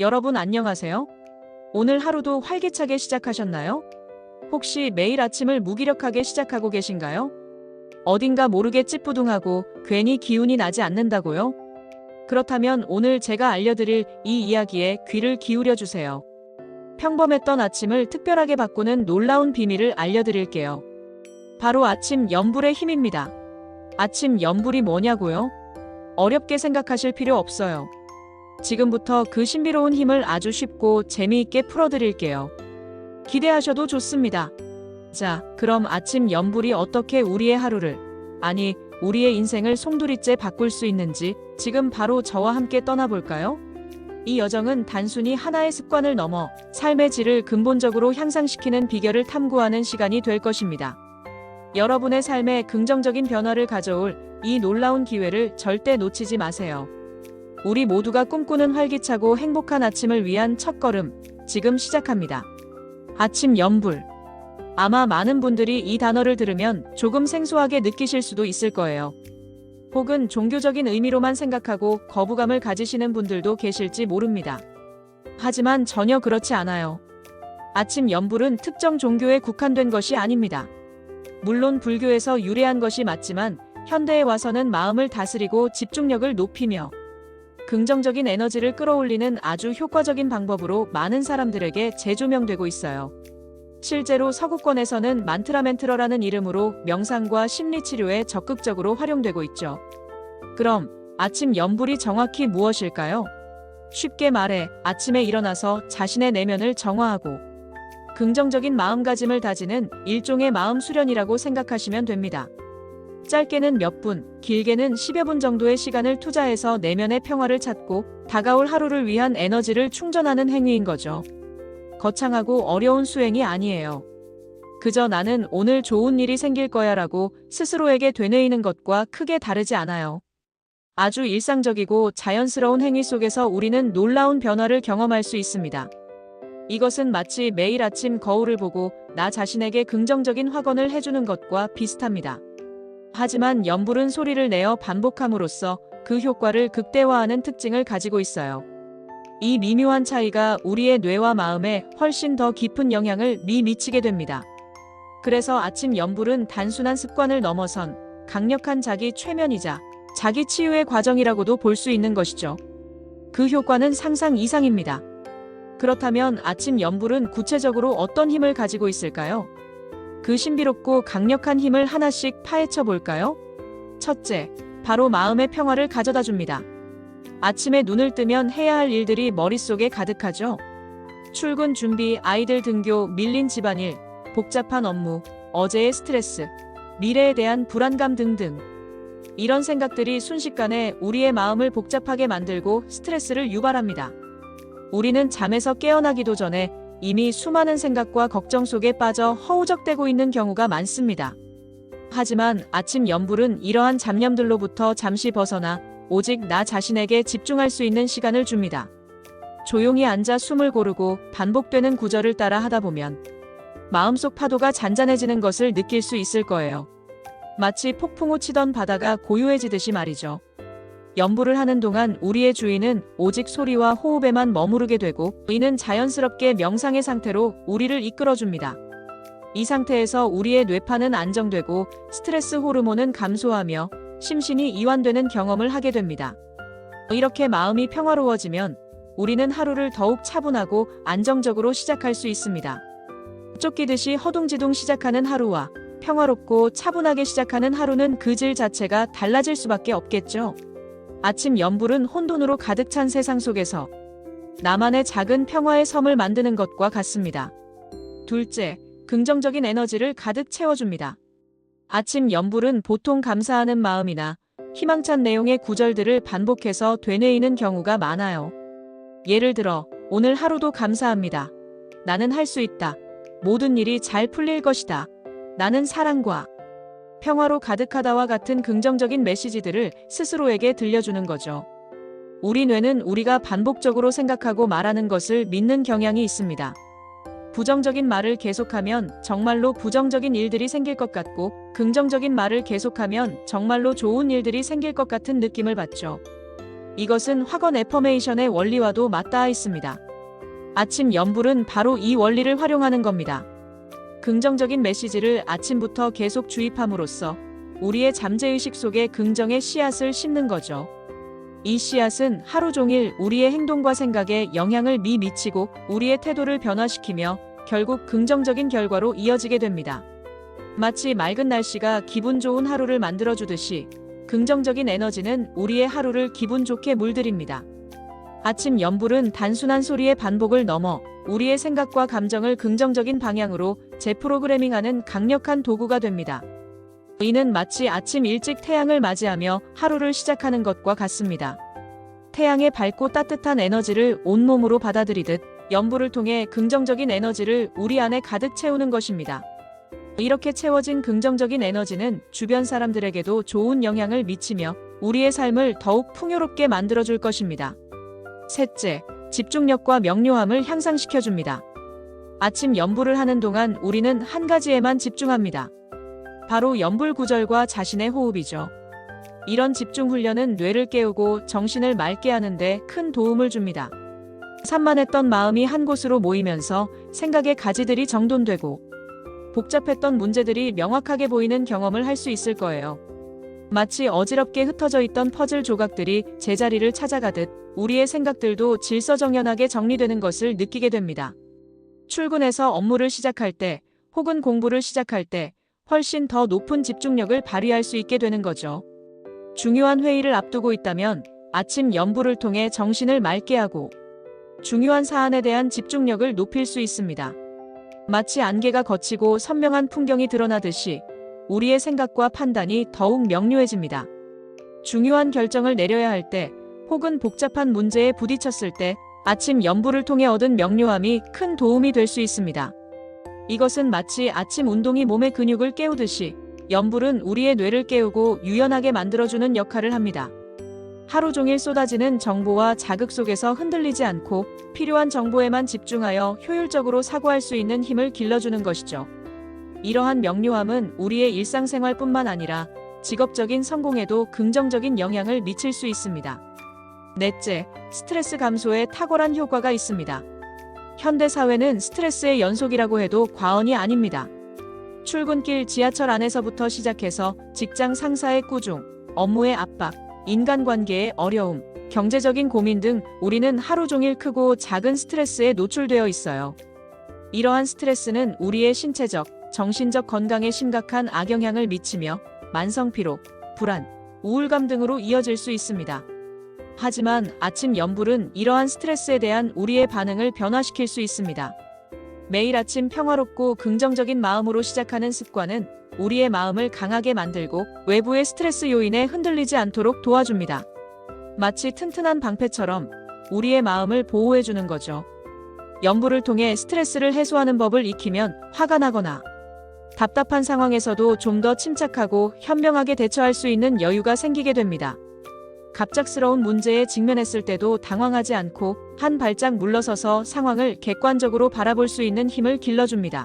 여러분 안녕하세요? 오늘 하루도 활기차게 시작하셨나요? 혹시 매일 아침을 무기력하게 시작하고 계신가요? 어딘가 모르게 찌뿌둥하고 괜히 기운이 나지 않는다고요? 그렇다면 오늘 제가 알려드릴 이 이야기에 귀를 기울여 주세요. 평범했던 아침을 특별하게 바꾸는 놀라운 비밀을 알려드릴게요. 바로 아침 염불의 힘입니다. 아침 염불이 뭐냐고요? 어렵게 생각하실 필요 없어요. 지금부터 그 신비로운 힘을 아주 쉽고 재미있게 풀어드릴게요. 기대하셔도 좋습니다. 자, 그럼 아침 염불이 어떻게 우리의 하루를, 아니, 우리의 인생을 송두리째 바꿀 수 있는지 지금 바로 저와 함께 떠나볼까요? 이 여정은 단순히 하나의 습관을 넘어 삶의 질을 근본적으로 향상시키는 비결을 탐구하는 시간이 될 것입니다. 여러분의 삶에 긍정적인 변화를 가져올 이 놀라운 기회를 절대 놓치지 마세요. 우리 모두가 꿈꾸는 활기차고 행복한 아침을 위한 첫걸음, 지금 시작합니다. 아침 염불. 아마 많은 분들이 이 단어를 들으면 조금 생소하게 느끼실 수도 있을 거예요. 혹은 종교적인 의미로만 생각하고 거부감을 가지시는 분들도 계실지 모릅니다. 하지만 전혀 그렇지 않아요. 아침 염불은 특정 종교에 국한된 것이 아닙니다. 물론 불교에서 유래한 것이 맞지만 현대에 와서는 마음을 다스리고 집중력을 높이며 긍정적인 에너지를 끌어올리는 아주 효과적인 방법으로 많은 사람들에게 재조명되고 있어요. 실제로 서구권에서는 만트라 멘트러라는 이름으로 명상과 심리치료에 적극적으로 활용되고 있죠. 그럼 아침 염불이 정확히 무엇일까요? 쉽게 말해 아침에 일어나서 자신의 내면을 정화하고 긍정적인 마음가짐을 다지는 일종의 마음 수련이라고 생각하시면 됩니다. 짧게는 몇 분, 길게는 10여 분 정도의 시간을 투자해서 내면의 평화를 찾고 다가올 하루를 위한 에너지를 충전하는 행위인 거죠. 거창하고 어려운 수행이 아니에요. 그저 나는 오늘 좋은 일이 생길 거야 라고 스스로에게 되뇌이는 것과 크게 다르지 않아요. 아주 일상적이고 자연스러운 행위 속에서 우리는 놀라운 변화를 경험할 수 있습니다. 이것은 마치 매일 아침 거울을 보고 나 자신에게 긍정적인 확언을 해주는 것과 비슷합니다. 하지만 염불은 소리를 내어 반복함으로써 그 효과를 극대화하는 특징을 가지고 있어요. 이 미묘한 차이가 우리의 뇌와 마음에 훨씬 더 깊은 영향을 미 미치게 됩니다. 그래서 아침 염불은 단순한 습관을 넘어선 강력한 자기 최면이자 자기 치유의 과정이라고도 볼 수 있는 것이죠. 그 효과는 상상 이상입니다. 그렇다면 아침 염불은 구체적으로 어떤 힘을 가지고 있을까요? 그 신비롭고 강력한 힘을 하나씩 파헤쳐 볼까요? 첫째, 바로 마음의 평화를 가져다 줍니다. 아침에 눈을 뜨면 해야 할 일들이 머릿속에 가득하죠. 출근 준비, 아이들 등교, 밀린 집안일, 복잡한 업무, 어제의 스트레스, 미래에 대한 불안감 등등. 이런 생각들이 순식간에 우리의 마음을 복잡하게 만들고 스트레스를 유발합니다. 우리는 잠에서 깨어나기도 전에 이미 수많은 생각과 걱정 속에 빠져 허우적대고 있는 경우가 많습니다. 하지만 아침 염불은 이러한 잡념들로부터 잠시 벗어나 오직 나 자신에게 집중할 수 있는 시간을 줍니다. 조용히 앉아 숨을 고르고 반복되는 구절을 따라 하다 보면 마음속 파도가 잔잔해지는 것을 느낄 수 있을 거예요. 마치 폭풍우 치던 바다가 고요해지듯이 말이죠. 연부를 하는 동안 우리의 주의는 오직 소리와 호흡에만 머무르게 되고 이는 자연스럽게 명상의 상태로 우리를 이끌어줍니다. 이 상태에서 우리의 뇌파는 안정되고 스트레스 호르몬은 감소하며 심신이 이완되는 경험을 하게 됩니다. 이렇게 마음이 평화로워지면 우리는 하루를 더욱 차분하고 안정적으로 시작할 수 있습니다. 쫓기듯이 허둥지둥 시작하는 하루와 평화롭고 차분하게 시작하는 하루는 그 질 자체가 달라질 수밖에 없겠죠. 아침 연불은 혼돈으로 가득 찬 세상 속에서 나만의 작은 평화의 섬을 만드는 것과 같습니다. 둘째, 긍정적인 에너지를 가득 채워줍니다. 아침 연불은 보통 감사하는 마음이나 희망찬 내용의 구절들을 반복해서 되뇌이는 경우가 많아요. 예를 들어, 오늘 하루도 감사합니다. 나는 할 수 있다. 모든 일이 잘 풀릴 것이다. 나는 사랑과 평화로 가득하다와 같은 긍정적인 메시지들을 스스로에게 들려주는 거죠. 우리 뇌는 우리가 반복적으로 생각하고 말하는 것을 믿는 경향이 있습니다. 부정적인 말을 계속하면 정말로 부정적인 일들이 생길 것 같고 긍정적인 말을 계속하면 정말로 좋은 일들이 생길 것 같은 느낌을 받죠. 이것은 학원 애퍼메이션의 원리와도 맞닿아 있습니다. 아침 염불은 바로 이 원리를 활용하는 겁니다. 긍정적인 메시지를 아침부터 계속 주입함으로써 우리의 잠재의식 속에 긍정의 씨앗을 심는 거죠. 이 씨앗은 하루 종일 우리의 행동과 생각에 영향을 미 미치고 우리의 태도를 변화시키며 결국 긍정적인 결과로 이어지게 됩니다. 마치 맑은 날씨가 기분 좋은 하루를 만들어주듯이 긍정적인 에너지는 우리의 하루를 기분 좋게 물들입니다. 아침 염불은 단순한 소리의 반복을 넘어 우리의 생각과 감정을 긍정적인 방향으로 재프로그래밍하는 강력한 도구가 됩니다. 이는 마치 아침 일찍 태양을 맞이하며 하루를 시작하는 것과 같습니다. 태양의 밝고 따뜻한 에너지를 온몸으로 받아들이듯 염불을 통해 긍정적인 에너지를 우리 안에 가득 채우는 것입니다. 이렇게 채워진 긍정적인 에너지는 주변 사람들에게도 좋은 영향을 미치며 우리의 삶을 더욱 풍요롭게 만들어줄 것입니다. 셋째, 집중력과 명료함을 향상시켜줍니다. 아침 염불을 하는 동안 우리는 한 가지에만 집중합니다. 바로 염불 구절과 자신의 호흡이죠. 이런 집중 훈련은 뇌를 깨우고 정신을 맑게 하는데 큰 도움을 줍니다. 산만했던 마음이 한 곳으로 모이면서 생각의 가지들이 정돈되고 복잡했던 문제들이 명확하게 보이는 경험을 할 수 있을 거예요. 마치 어지럽게 흩어져 있던 퍼즐 조각들이 제자리를 찾아가듯 우리의 생각들도 질서정연하게 정리되는 것을 느끼게 됩니다. 출근해서 업무를 시작할 때 혹은 공부를 시작할 때 훨씬 더 높은 집중력을 발휘할 수 있게 되는 거죠. 중요한 회의를 앞두고 있다면 아침 연부를 통해 정신을 맑게 하고 중요한 사안에 대한 집중력을 높일 수 있습니다. 마치 안개가 걷히고 선명한 풍경이 드러나듯이 우리의 생각과 판단이 더욱 명료해집니다. 중요한 결정을 내려야 할 때 혹은 복잡한 문제에 부딪혔을 때 아침 연부를 통해 얻은 명료함이 큰 도움이 될 수 있습니다. 이것은 마치 아침 운동이 몸의 근육을 깨우듯이 연불은 우리의 뇌를 깨우고 유연하게 만들어주는 역할을 합니다. 하루 종일 쏟아지는 정보와 자극 속에서 흔들리지 않고 필요한 정보에만 집중하여 효율적으로 사고할 수 있는 힘을 길러주는 것이죠. 이러한 명료함은 우리의 일상생활뿐만 아니라 직업적인 성공에도 긍정적인 영향을 미칠 수 있습니다. 넷째, 스트레스 감소에 탁월한 효과가 있습니다. 현대 사회는 스트레스의 연속이라고 해도 과언이 아닙니다. 출근길 지하철 안에서부터 시작해서 직장 상사의 꾸중, 업무의 압박, 인간관계의 어려움, 경제적인 고민 등 우리는 하루 종일 크고 작은 스트레스에 노출되어 있어요. 이러한 스트레스는 우리의 신체적, 정신적 건강에 심각한 악영향을 미치며 만성 피로, 불안, 우울감 등으로 이어질 수 있습니다. 하지만 아침 염불은 이러한 스트레스에 대한 우리의 반응을 변화시킬 수 있습니다. 매일 아침 평화롭고 긍정적인 마음으로 시작하는 습관은 우리의 마음을 강하게 만들고 외부의 스트레스 요인에 흔들리지 않도록 도와줍니다. 마치 튼튼한 방패처럼 우리의 마음을 보호해주는 거죠. 염불을 통해 스트레스를 해소하는 법을 익히면 화가 나거나 답답한 상황에서도 좀 더 침착하고 현명하게 대처할 수 있는 여유가 생기게 됩니다. 갑작스러운 문제에 직면했을 때도 당황하지 않고 한 발짝 물러서서 상황을 객관적으로 바라볼 수 있는 힘을 길러줍니다.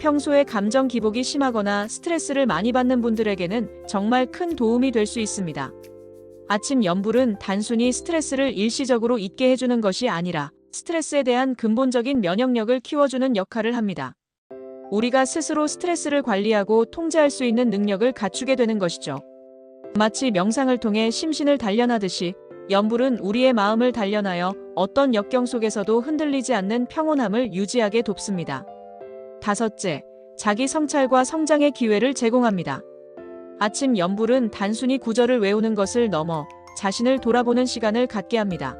평소에 감정 기복이 심하거나 스트레스를 많이 받는 분들에게는 정말 큰 도움이 될 수 있습니다. 아침 염불은 단순히 스트레스를 일시적으로 잊게 해주는 것이 아니라 스트레스에 대한 근본적인 면역력을 키워주는 역할을 합니다. 우리가 스스로 스트레스를 관리하고 통제할 수 있는 능력을 갖추게 되는 것이죠. 마치 명상을 통해 심신을 단련하듯이 염불은 우리의 마음을 단련하여 어떤 역경 속에서도 흔들리지 않는 평온함을 유지하게 돕습니다. 다섯째, 자기 성찰과 성장의 기회를 제공합니다. 아침 염불은 단순히 구절을 외우는 것을 넘어 자신을 돌아보는 시간을 갖게 합니다.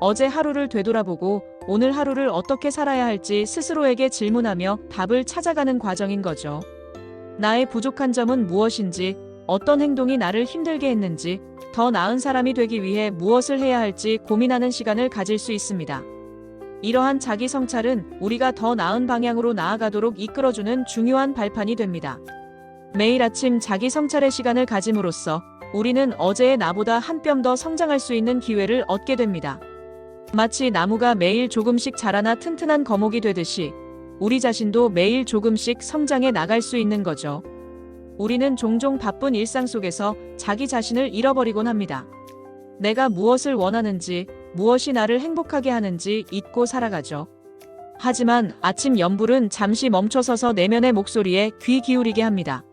어제 하루를 되돌아보고 오늘 하루를 어떻게 살아야 할지 스스로에게 질문하며 답을 찾아가는 과정인 거죠. 나의 부족한 점은 무엇인지, 어떤 행동이 나를 힘들게 했는지, 더 나은 사람이 되기 위해 무엇을 해야 할지 고민하는 시간을 가질 수 있습니다. 이러한 자기 성찰은 우리가 더 나은 방향으로 나아가도록 이끌어주는 중요한 발판이 됩니다. 매일 아침 자기 성찰의 시간을 가짐으로써 우리는 어제의 나보다 한 뼘 더 성장할 수 있는 기회를 얻게 됩니다. 마치 나무가 매일 조금씩 자라나 튼튼한 거목이 되듯이 우리 자신도 매일 조금씩 성장해 나갈 수 있는 거죠. 우리는 종종 바쁜 일상 속에서 자기 자신을 잃어버리곤 합니다. 내가 무엇을 원하는지, 무엇이 나를 행복하게 하는지 잊고 살아가죠. 하지만 아침 연불은 잠시 멈춰서서 내면의 목소리에 귀 기울이게 합니다.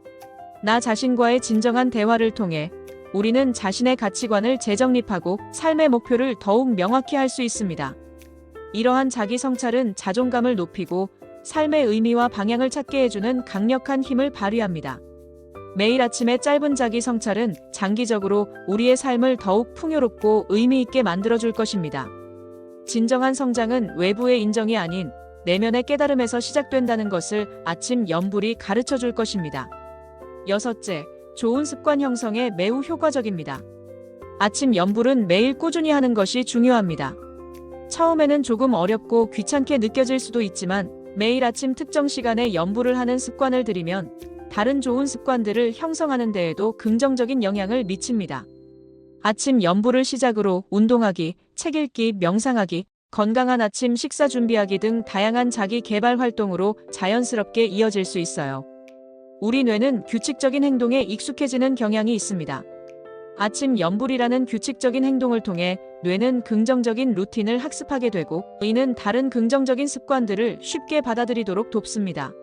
나 자신과의 진정한 대화를 통해 우리는 자신의 가치관을 재정립하고 삶의 목표를 더욱 명확히 할 수 있습니다. 이러한 자기 성찰은 자존감을 높이고 삶의 의미와 방향을 찾게 해주는 강력한 힘을 발휘합니다. 매일 아침의 짧은 자기 성찰은 장기적으로 우리의 삶을 더욱 풍요롭고 의미 있게 만들어줄 것입니다. 진정한 성장은 외부의 인정이 아닌 내면의 깨달음에서 시작된다는 것을 아침 연불이 가르쳐 줄 것입니다. 여섯째, 좋은 습관 형성에 매우 효과적입니다. 아침 연불은 매일 꾸준히 하는 것이 중요합니다. 처음에는 조금 어렵고 귀찮게 느껴질 수도 있지만 매일 아침 특정 시간에 연불을 하는 습관을 들이면 다른 좋은 습관들을 형성하는 데에도 긍정적인 영향을 미칩니다. 아침 연불을 시작으로 운동하기, 책 읽기, 명상하기, 건강한 아침 식사 준비하기 등 다양한 자기 개발 활동으로 자연스럽게 이어질 수 있어요. 우리 뇌는 규칙적인 행동에 익숙해지는 경향이 있습니다. 아침 연불이라는 규칙적인 행동을 통해 뇌는 긍정적인 루틴을 학습하게 되고 이는 다른 긍정적인 습관들을 쉽게 받아들이도록 돕습니다.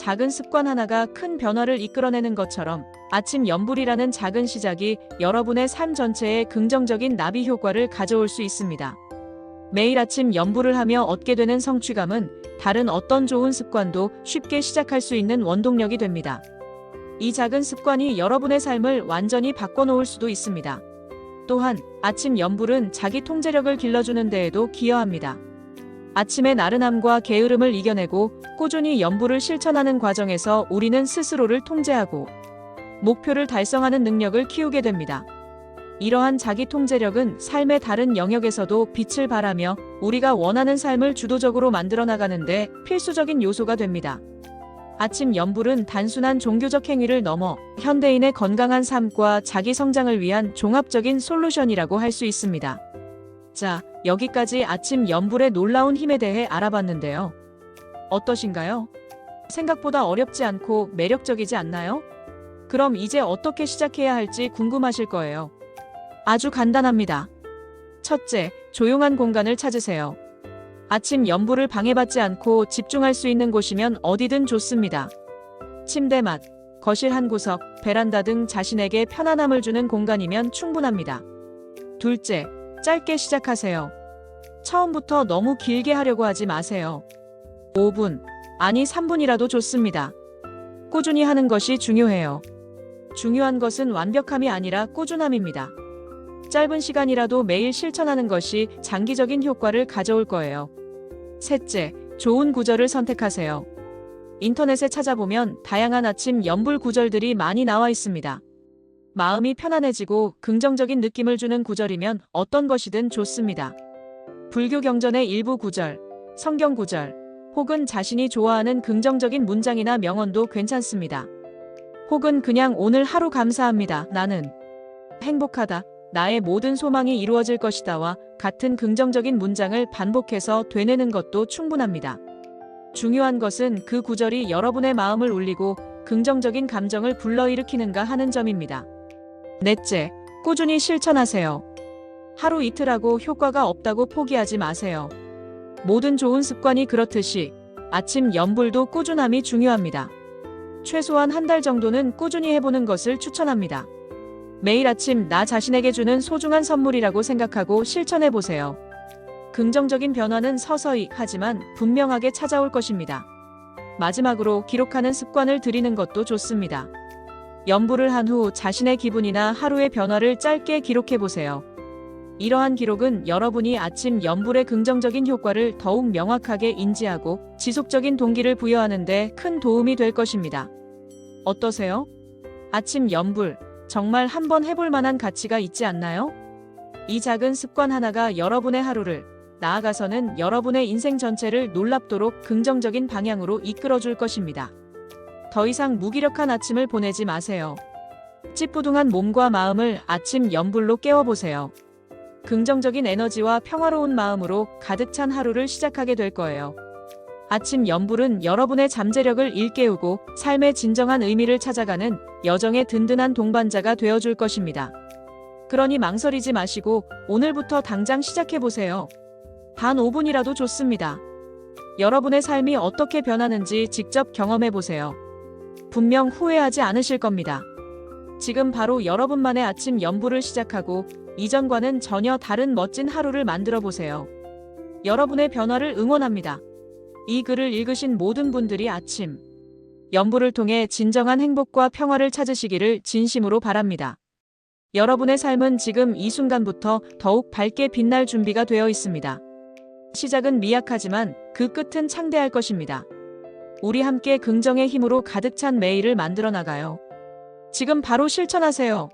작은 습관 하나가 큰 변화를 이끌어내는 것처럼 아침 연불이라는 작은 시작이 여러분의 삶 전체에 긍정적인 나비 효과를 가져올 수 있습니다. 매일 아침 연불을 하며 얻게 되는 성취감은 다른 어떤 좋은 습관도 쉽게 시작할 수 있는 원동력이 됩니다. 이 작은 습관이 여러분의 삶을 완전히 바꿔놓을 수도 있습니다. 또한 아침 연불은 자기 통제력을 길러주는 데에도 기여합니다. 아침의 나른함과 게으름을 이겨내고 꾸준히 연불을 실천하는 과정에서 우리는 스스로를 통제하고 목표를 달성하는 능력을 키우게 됩니다. 이러한 자기 통제력은 삶의 다른 영역에서도 빛을 발하며 우리가 원하는 삶을 주도적으로 만들어 나가는데 필수적인 요소가 됩니다. 아침 연불은 단순한 종교적 행위를 넘어 현대인의 건강한 삶과 자기 성장을 위한 종합적인 솔루션이라고 할 수 있습니다. 자, 여기까지 아침 연불의 놀라운 힘에 대해 알아봤는데요. 어떠신가요? 생각보다 어렵지 않고 매력적이지 않나요? 그럼 이제 어떻게 시작해야 할지 궁금하실 거예요. 아주 간단합니다. 첫째, 조용한 공간을 찾으세요. 아침 연불을 방해받지 않고 집중할 수 있는 곳이면 어디든 좋습니다. 침대 맛, 거실 한 구석, 베란다 등 자신에게 편안함을 주는 공간이면 충분합니다. 둘째, 짧게 시작하세요. 처음부터 너무 길게 하려고 하지 마세요. 5분, 아니 3분이라도 좋습니다. 꾸준히 하는 것이 중요해요. 중요한 것은 완벽함이 아니라 꾸준함입니다. 짧은 시간이라도 매일 실천하는 것이 장기적인 효과를 가져올 거예요. 셋째, 좋은 구절을 선택하세요. 인터넷에 찾아보면 다양한 아침 연불 구절들이 많이 나와 있습니다. 마음이 편안해지고 긍정적인 느낌을 주는 구절이면 어떤 것이든 좋습니다. 불교 경전의 일부 구절, 성경 구절, 혹은 자신이 좋아하는 긍정적인 문장이나 명언도 괜찮습니다. 혹은 그냥 오늘 하루 감사합니다. 나는 행복하다. 나의 모든 소망이 이루어질 것이다와 같은 긍정적인 문장을 반복해서 되뇌는 것도 충분합니다. 중요한 것은 그 구절이 여러분의 마음을 울리고 긍정적인 감정을 불러일으키는가 하는 점입니다. 넷째, 꾸준히 실천하세요. 하루 이틀 하고 효과가 없다고 포기하지 마세요. 모든 좋은 습관이 그렇듯이 아침 연불도 꾸준함이 중요합니다. 최소한 한 달 정도는 꾸준히 해보는 것을 추천합니다. 매일 아침 나 자신에게 주는 소중한 선물이라고 생각하고 실천해 보세요. 긍정적인 변화는 서서히 하지만 분명하게 찾아올 것입니다. 마지막으로 기록하는 습관을 들이는 것도 좋습니다. 연불을 한후 자신의 기분이나 하루의 변화를 짧게 기록해 보세요. 이러한 기록은 여러분이 아침 연불의 긍정적인 효과를 더욱 명확하게 인지하고 지속적인 동기를 부여하는데 큰 도움이 될 것입니다. 어떠세요? 아침 연불, 정말 한번 해볼 만한 가치가 있지 않나요? 이 작은 습관 하나가 여러분의 하루를, 나아가서는 여러분의 인생 전체를 놀랍도록 긍정적인 방향으로 이끌어줄 것입니다. 더 이상 무기력한 아침을 보내지 마세요. 찌뿌둥한 몸과 마음을 아침 연불로 깨워보세요. 긍정적인 에너지와 평화로운 마음으로 가득 찬 하루를 시작하게 될 거예요. 아침 연불은 여러분의 잠재력을 일깨우고 삶의 진정한 의미를 찾아가는 여정의 든든한 동반자가 되어줄 것입니다. 그러니 망설이지 마시고 오늘부터 당장 시작해보세요. 단 5분이라도 좋습니다. 여러분의 삶이 어떻게 변하는지 직접 경험해보세요. 분명 후회하지 않으실 겁니다. 지금 바로 여러분만의 아침 연부를 시작하고 이전과는 전혀 다른 멋진 하루를 만들어 보세요. 여러분의 변화를 응원합니다. 이 글을 읽으신 모든 분들이 아침 연부를 통해 진정한 행복과 평화를 찾으시기를 진심으로 바랍니다. 여러분의 삶은 지금 이 순간부터 더욱 밝게 빛날 준비가 되어 있습니다. 시작은 미약하지만 그 끝은 창대할 것입니다. 우리 함께 긍정의 힘으로 가득 찬 매일을 만들어 나가요. 지금 바로 실천하세요.